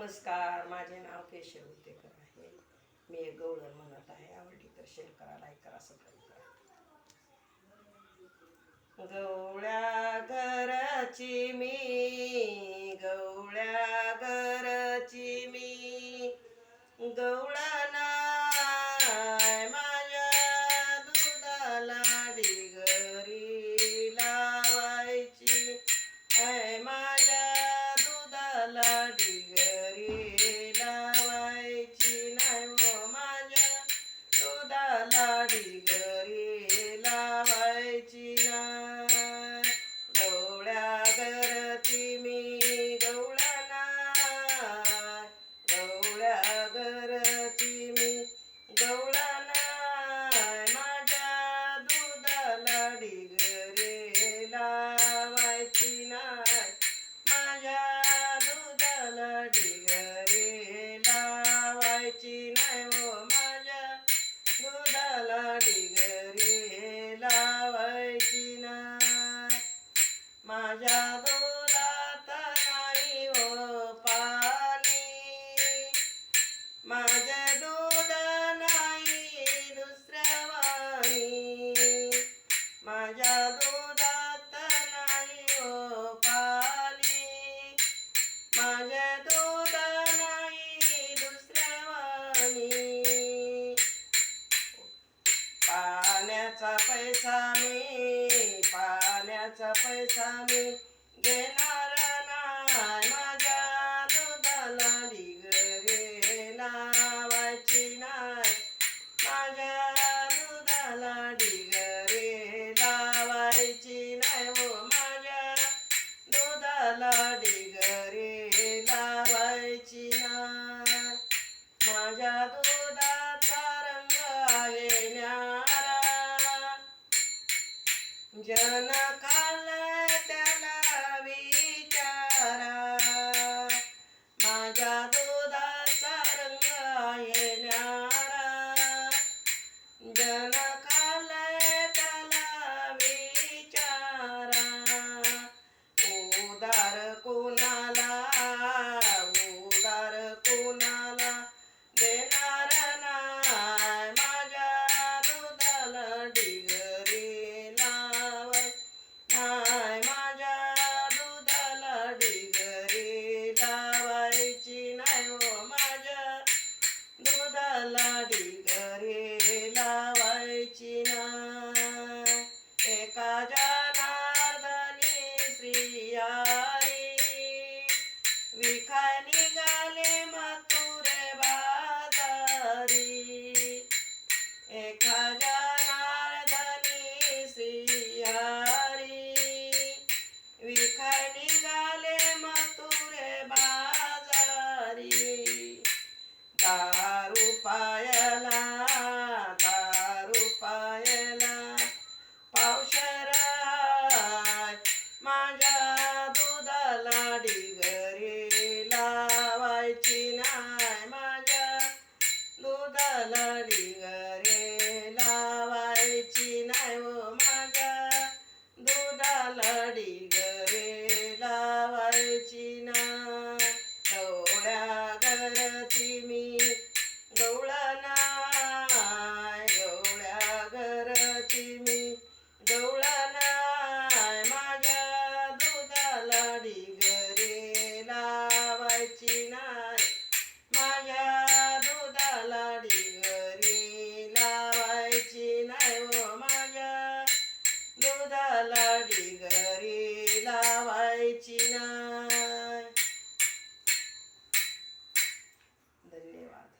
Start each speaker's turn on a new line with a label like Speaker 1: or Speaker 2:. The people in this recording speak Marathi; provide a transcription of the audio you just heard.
Speaker 1: नमस्कार माझे नाव केशव उतेकर आहे. मी एक गवळण म्हणत आहे. आवडली तर शेअर करा लाईक करा सबस्क्राईब करा. गवळ्या घराची मी माझ्या दुधात नाही हो पाणी. माझ्या दूध नाही दुसऱ्या वाणी. माझ्या दुधात नाही हो पाणी. माझ्या दूध नाही दुसऱ्या वाणी. पाण्याचा पैसा मी पाण्याचा पैसा मी घेणार नाही. माझ्या जन खाल्लाय त्याला विचारा. माझ्या निघाले मथुरे बाजारी एका गवळ्या मी. गवळा नाय गवळ्या घरची मी. गवळा नाय माझ्या दुधाला डिगरे लावायची नाय माझ्या दुधाला डिगरी लावायची नाही. हो माझ्या दुधाला डिगरी लावायची नाही.